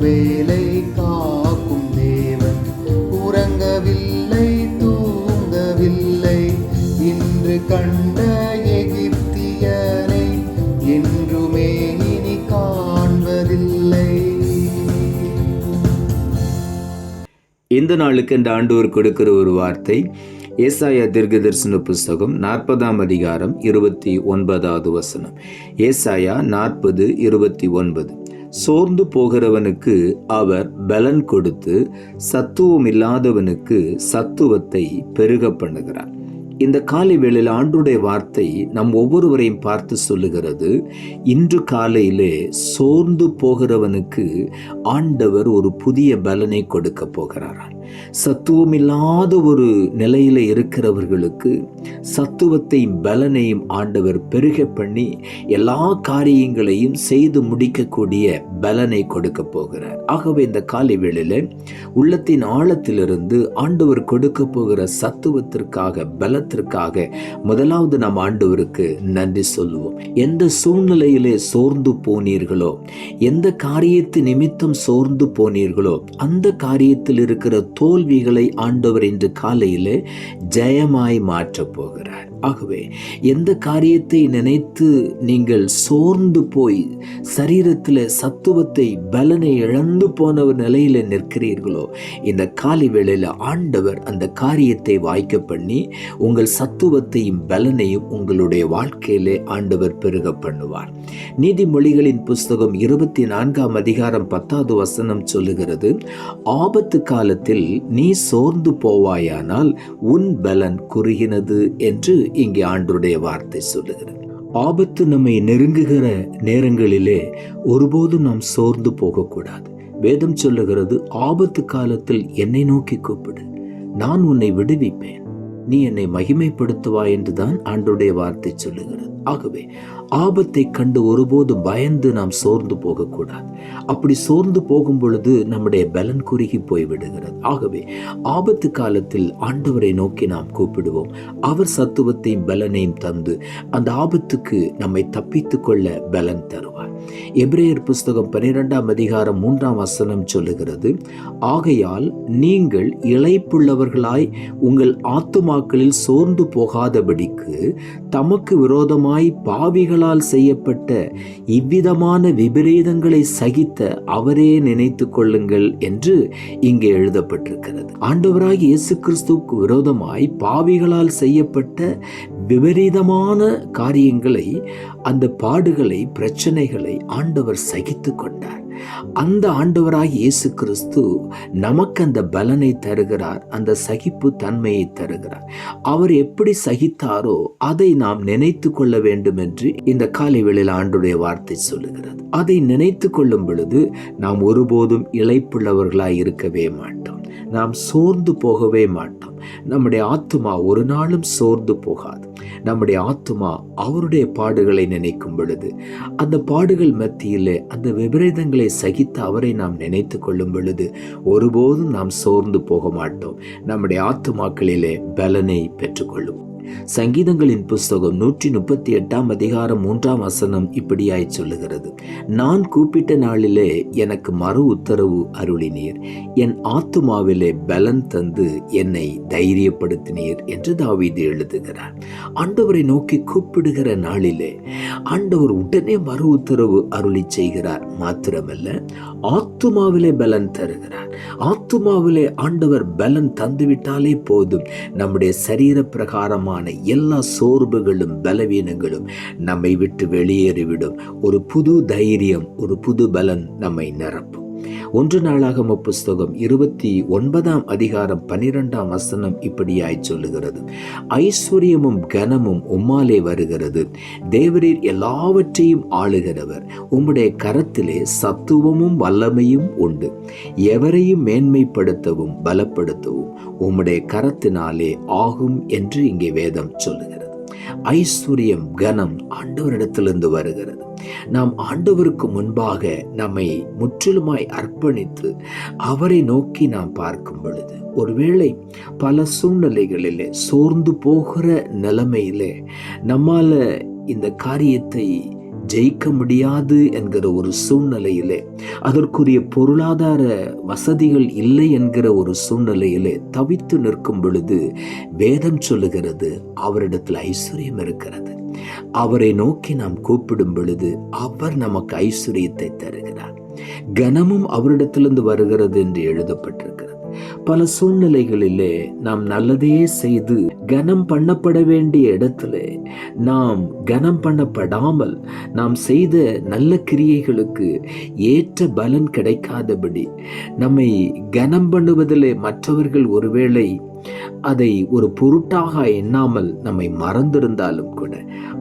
வேலை காக்கும் தேவன். உறங்கவில்லை தூங்கவில்லை. இன்று கண்ட எகிப்தியனை என்றுமே இனி காண்பதில்லை. இந்த நாளுக்கு இந்த ஆண்டோர் கொடுக்கிற ஒரு வார்த்தை ஏசாயா தீர்க்கதரிசன புஸ்தகம் நாற்பதாம் அதிகாரம் இருபத்தி ஒன்பதாவது வசனம். ஏசாயா நாற்பது இருபத்தி ஒன்பது. சோர்ந்து போகிறவனுக்கு அவர் பலன் கொடுத்து சத்துவம் இல்லாதவனுக்கு சத்துவத்தை பெருக பண்ணுகிறார். இந்த காலை வேளையில் ஆண்டுடைய வார்த்தை நம் ஒவ்வொருவரையும் பார்த்து சொல்லுகிறது. இன்று காலையிலே சோர்ந்து போகிறவனுக்கு ஆண்டவர் ஒரு புதிய பலனை கொடுக்க போகிறாராம். சத்துவமில்லாத ஒரு நிலையில இருக்கிறவர்களுக்கு சத்துவத்தையும் பலனையும் ஆண்டவர் பெருக பண்ணி எல்லா காரியங்களையும் செய்து முடிக்கக்கூடிய பலனை கொடுக்க போகிறார். ஆகவே இந்த காலை வேளையில் உள்ளத்தின் ஆழத்திலிருந்து ஆண்டவர் கொடுக்க போகிற சத்துவத்திற்காக பலத்திற்காக முதலாவது நாம் ஆண்டவருக்கு நன்றி சொல்லுவோம். எந்த சூழ்நிலையிலே சோர்ந்து போனீர்களோ எந்த காரியத்து நிமித்தம் சோர்ந்து போனீர்களோ அந்த காரியத்தில் இருக்கிற தோல்விகளை ஆண்டவர் இன்று காலையில் ஜெயமாய் மாற்றப் போகிறார். ஆகவே எந்த காரியத்தை நினைத்து நீங்கள் சோர்ந்து போய் சரீரத்தில் சத்துவத்தை பலனை இழந்து போன நிலையில் நிற்கிறீர்களோ இந்த காலை வேளையில் ஆண்டவர் அந்த காரியத்தை வாய்க்க பண்ணி உங்கள் சத்துவத்தையும் பலனையும் உங்களுடைய வாழ்க்கையிலே ஆண்டவர் பெருக பண்ணுவார். நீதிமொழிகளின் புஸ்தகம் இருபத்தி நான்காம் அதிகாரம் பத்தாவது வசனம் சொல்லுகிறது ஆபத்து காலத்தில் நீ சோர்ந்து போவாயானால் உன் பலன் குறுகினது என்று இங்கே ஆண்டருடைய வார்த்தை சொல்லுகிறது. ஆபத்து நம்மை நெருங்குகிற நேரங்களிலே ஒருபோதும் நாம் சோர்ந்து போகக்கூடாது. வேதம் சொல்லுகிறது ஆபத்து காலத்தில் என்னை நோக்கி கூப்பிடு. நான் உன்னை விடுவிப்பேன். நீ என்னை மகிமைப்படுத்துவாய் என்றுதான் ஆண்டுடைய வார்த்தை சொல்லுகிறது. ஆகவே ஆபத்தை கண்டு ஒருபோதும் பயந்து நாம் சோர்ந்து போகக்கூடாது. அப்படி சோர்ந்து போகும் பொழுது நம்முடைய பலன் குறுகி போய் விடுகிறது ஆகவே ஆபத்து காலத்தில் ஆண்டவரை நோக்கி நாம் கூப்பிடுவோம். அவர் சத்துவத்தையும் பலனையும் தந்து அந்த ஆபத்துக்கு நம்மை தப்பித்து கொள்ள பலன் தருவார். எப்ரேயர் புஸ்தகம் பனிரெண்டாம் அதிகாரம் மூன்றாம் வசனம் சொல்லுகிறது ஆகையால் நீங்கள் இழைப்புள்ளவர்களாய் உங்கள் ஆத்துமாக்களில் சோர்ந்து போகாதபடிக்கு தமக்கு விரோதமாய் பாவிகளால் செய்யப்பட்ட இவ்விதமான விபரீதங்களை சகித்த அவரே நினைத்து கொள்ளுங்கள் என்று இங்கே எழுதப்பட்டிருக்கிறது. ஆண்டவராகி இயேசு கிறிஸ்துவுக்கு விரோதமாய் பாவிகளால் செய்யப்பட்ட விபரீதமான காரியங்களை அந்த பாடுகளை பிரச்சனைகளை ஆண்டவர் சகித்து கொண்டார். அந்த ஆண்டவராக இயேசு கிறிஸ்து நமக்கு அந்த பலனை தருகிறார் அந்த சகிப்பு தன்மையை தருகிறார். அவர் எப்படி சகித்தாரோ அதை நாம் நினைத்து கொள்ள வேண்டும் என்று இந்த காலை வேளையில் ஆண்டுடைய வார்த்தை சொல்லுகிறது. அதை நினைத்து கொள்ளும் பொழுது நாம் ஒருபோதும் இழைப்புள்ளவர்களாய் இருக்கவே மாட்டோம். நாம் சோர்ந்து போகவே மாட்டோம். நம்முடைய ஆத்துமா ஒரு நாளும் சோர்ந்து போகாது. நம்முடைய ஆத்துமா அவருடைய பாடுகளை நினைக்கும் பொழுது அந்த பாடுகள் மத்தியிலே அந்த விபரீதங்களை சகித்து அவரை நாம் நினைத்து கொள்ளும் பொழுது ஒருபோதும் நாம் சோர்ந்து போக மாட்டோம். நம்முடைய ஆத்துமாக்களிலே பலனை பெற்றுக்கொள்ளும். சங்கீதங்களின் புஸ்தகம் நூற்றி முப்பத்தி எட்டாம் அதிகாரம் மூன்றாம் வசனம் இப்படியாய் சொல்லுகிறது. நான் கூப்பிட்ட நாளிலே எனக்கு மறு உத்தரவு அருளினீர். என் ஆத்துமாவிலே பலன் தந்து என்னை தைரியப்படுத்தினீர் என்று தாவீது எழுதுகிறார் ஆண்டவரை நோக்கி கூப்பிடுகிற நாளிலே ஆண்டவர் உடனே மறு உத்தரவு அருளி செய்கிறார். மாத்திரமல்ல ஆத்துமாவிலே பலன் தருகிறார். ஆத்துமாவிலே ஆண்டவர் பலன் தந்துவிட்டாலே போதும். நம்முடைய சரீர பிரகாரமான எல்லா சோர்வுகளும் பலவீனங்களும் நம்மை விட்டு வெளியேறிவிடும். ஒரு புது தைரியம் ஒரு புது பலன் நம்மை நிரப்பும். ஒன்று நாளாகம புஸ்தகம் இருபத்தி ஒன்பதாம் அதிகாரம் பன்னிரெண்டாம் வசனம் இப்படியாய் சொல்லுகிறது. ஐஸ்வர்யமும் கனமும் உம்மாலே வருகிறது. தேவரீர் எல்லாவற்றையும் ஆளுகிறவர். உம்முடைய கரத்திலே சத்துவமும் வல்லமையும் உண்டு. எவரையும் மேன்மைப்படுத்தவும் பலப்படுத்தவும் உம்முடைய கரத்தினாலே ஆகும் என்று இங்கே வேதம் சொல்லுகிறது. ஐஸ்வர்யம் கனம் ஆண்டவரிடத்திலிருந்து வருகிறது. நாம் ஆண்டவருக்கு முன்பாக நம்மை முற்றிலுமாய் அர்ப்பணித்து அவரை நோக்கி நாம் பார்க்கும் பொழுது ஒருவேளை பல சூழ்நிலைகளிலே சோர்ந்து போகிற நிலைமையிலே நம்மால இந்த காரியத்தை ஜெயிக்க முடியாது என்கிற ஒரு சூழ்நிலையிலே அதற்குரிய பொருளாதார வசதிகள் இல்லை என்கிற ஒரு சூழ்நிலையிலே தவித்து நிற்கும் பொழுது வேதம் சொல்லுகிறது அவரிடத்தில் ஐஸ்வர்யம் இருக்கிறது. அவரை நோக்கி நாம் கூப்பிடும் பொழுது அவர் நமக்கு ஐஸ்வர்யத்தை தருகிறார். கனமும் அவரிடத்திலிருந்து வருகிறது என்று எழுதப்பட்டிருக்கிறது. பல சூழ்நிலைகளிலே நாம் நல்லதே செய்து கனம் பண்ணப்பட வேண்டிய இடத்துல நாம் கனம் பண்ணப்படாமல் நாம் செய்த நல்ல கிரியைகளுக்கு ஏற்ற பலன் கிடைக்காதபடி நம்மை கனம் பண்ணுவதிலே மற்றவர்கள் ஒருவேளை அதை ஒரு பொருட்டாக எண்ணாமல் நம்மை மறந்திருந்தாலும் கூட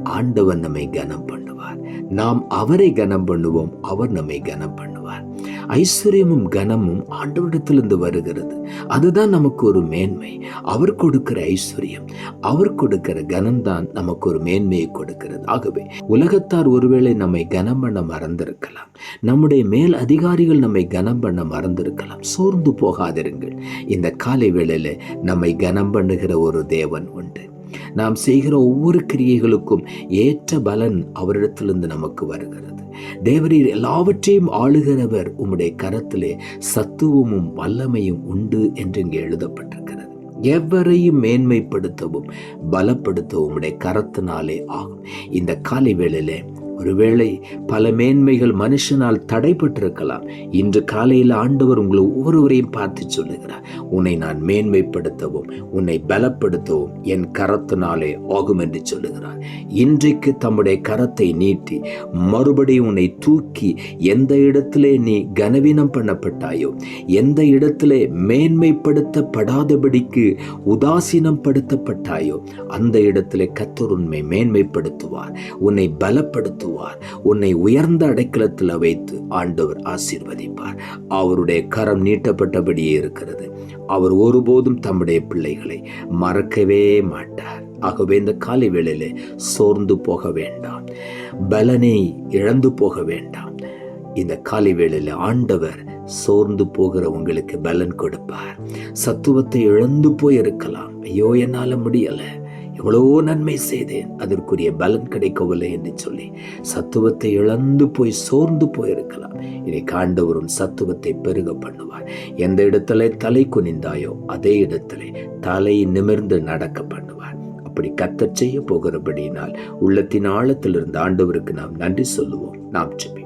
ஆண்டவன் நம்மை கனம் பண்ணுவார். நாம் அவரை கனம் பண்ணுவோம் அவர் நம்மை கனம் பண்ணுவார். ஐஸ்வர்யமும் கனமும் ஆண்டவரிடத்திலிருந்து வருகிறது. அதுதான் நமக்கு ஒரு மேன்மை. அவர் கொடுக்கிற ஐஸ்வர்யம் அவர் கொடுக்கிற கனம்தான் நமக்கு ஒரு மேன்மையை கொடுக்கிறது. ஆகவே உலகத்தார் ஒருவேளை நம்மை கனம் பண்ண மறந்திருக்கலாம். நம்முடைய மேல் அதிகாரிகள் நம்மை கனம் பண்ண மறந்திருக்கலாம். சோர்ந்து போகாதிருங்கள். இந்த காலை வேளையில் நம்மை கனம் பண்ணுகிற ஒரு தேவன் உண்டு. நாம் செய்கிற ஒவ்வொரு கிரியைகளுக்கும் ஏற்ற பலன் அவரிடத்திலிருந்து நமக்கு வருகிறது. தேவரீர் எல்லாவற்றையும் ஆளுகிறவர் உம்முடைய கரத்திலே சத்துவமும் வல்லமையும் உண்டு என்று இங்கே எழுதப்பட்டிருக்கிறது. எவரையும் மேன்மைப்படுத்தவும் பலப்படுத்தவும் உம்முடைய கரத்தினாலே ஆகும். இந்த காலை வேளையிலே ஒருவேளை பல மேன்மைகள் மனுஷனால் தடைப்பட்டிருக்கலாம். இன்று காலையில் ஆண்டவர் உங்களை ஒவ்வொருவரையும் பார்த்து சொல்லுகிறார். உன்னை நான் மேன்மைப்படுத்தவும் உன்னை பலப்படுத்தவும் என் கரத்தினாலே ஆகும் என்று சொல்லுகிறார். இன்றைக்கு தம்முடைய கரத்தை நீட்டி மறுபடியும் உன்னை தூக்கி எந்த இடத்திலே நீ கனவீனம் பண்ணப்பட்டாயோ எந்த இடத்திலே மேன்மைப்படுத்தப்படாதபடிக்கு உதாசீனம் படுத்தப்பட்டாயோ அந்த இடத்திலே கத்தர் உண்மை மேன்மைப்படுத்துவார். உன்னை பலப்படுத்துவார். உன்னை உயர்ந்த அடைக்கலத்தில் வைத்து ஆண்டவர் ஆசீர்வதிப்பார். அவருடைய கரம் நீட்டப்பட்டபடியே இருக்கிறது. அவர் ஒருபோதும் தம்முடைய பிள்ளைகளை மறக்கவே மாட்டார். ஆகவே இந்த காலை வேளையிலே சோர்ந்து போக வேண்டாம். பலனை இழந்து போக வேண்டாம். இந்த காலை வேளையில ஆண்டவர் சோர்ந்து போகிற உங்களுக்கு பலன் கொடுப்பார். சத்துவத்தை இழந்து போய் இருக்கலாம் ஐயோ என்னால் முடியலை. எவ்வளோ நன்மை செய்தேன். அதற்குரிய பலன் கிடைக்கவில்லை என்று சொல்லி சத்துவத்தை இழந்து போய் சோர்ந்து போயிருக்கலாம். இதை காண்டவரும் சத்துவத்தை பெருக பண்ணுவார். எந்த இடத்துல தலை குனிந்தாயோ அதே இடத்துல தலை நிமிர்ந்து நடக்க பண்ணுவார். அப்படி கத்தச் செய்ய போகிறபடியினால் உள்ளத்தின் ஆழத்திலிருந்து ஆண்டவருக்கு நாம் நன்றி சொல்லுவோம். நாம் செப்பி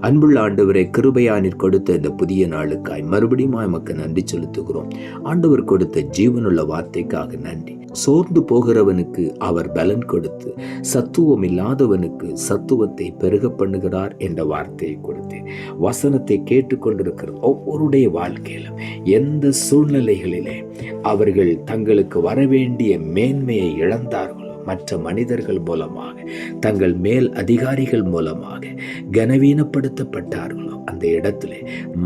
அன்புள்ள ஆண்டவரை கிருபையானிற் கொடுத்த இந்த புதிய நாளுக்காய் மறுபடியும் எமக்கு நன்றி செலுத்துகிறோம். ஆண்டவர் கொடுத்த ஜீவனுள்ள வார்த்தைக்காக நன்றி. சோர்ந்து போகிறவனுக்கு அவர் பலன் கொடுத்து சத்துவம் இல்லாதவனுக்கு சத்துவத்தை பெருக பண்ணுகிறார் என்ற வார்த்தையை கொடுத்தேன் வசனத்தை கேட்டுக்கொண்டிருக்கிற ஒவ்வொருடைய வாழ்க்கையிலும் எந்த சூழ்நிலைகளிலே அவர்கள் தங்களுக்கு வரவேண்டிய மேன்மையை இழந்தார்கள் மற்ற மனிதர்கள் மூலமாக தங்கள் மேல் அதிகாரிகள் மூலமாக கனவீனப்படுத்தப்பட்டார்களோ அந்த இடத்துல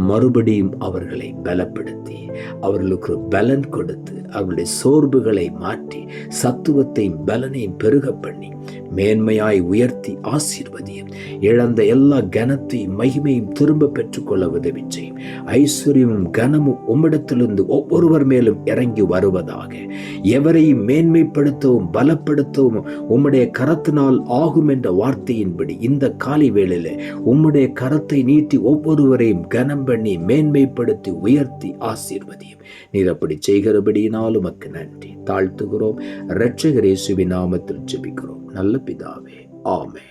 மறுபடியும் அவர்களை பலப்படுத்தி அவர்களுக்கு ஒரு பலன் கொடுத்து அவர்களுடைய சோர்வுகளை மாற்றி சத்துவத்தையும் பலனையும் பெருக பண்ணி மேன்மையாய் உயர்த்தி ஆசீர்வதியும் இழந்த எல்லா கனத்தையும் மகிமையும் திரும்ப பெற்றுக்கொள்ள உதவி செய்யும். ஐஸ்வர்யமும் கனமும் உம்மிடத்திலிருந்து ஒவ்வொருவர் மேலும் இறங்கி வருவதாக எவரையும் மேன்மைப்படுத்தவும் பலப்படுத்த மகத்துவம் உம்முடைய கரத்தினால் ஆகும் என்ற வார்த்தையின்படி இந்த காலை வேளையில் உம்முடைய கரத்தை நீட்டி ஒவ்வொருவரையும் கனம் பண்ணி மேன்மைப்படுத்தி உயர்த்தி ஆசீர்வதியும். நீர் அப்படி செய்கிறபடியினால் உமக்கு நன்றி. தாழ்த்துகிறோம். இரட்சகரேசுவின் நாமத்தில் ஜெபிக்கிறோம். நல்ல பிதாவே. ஆமென்.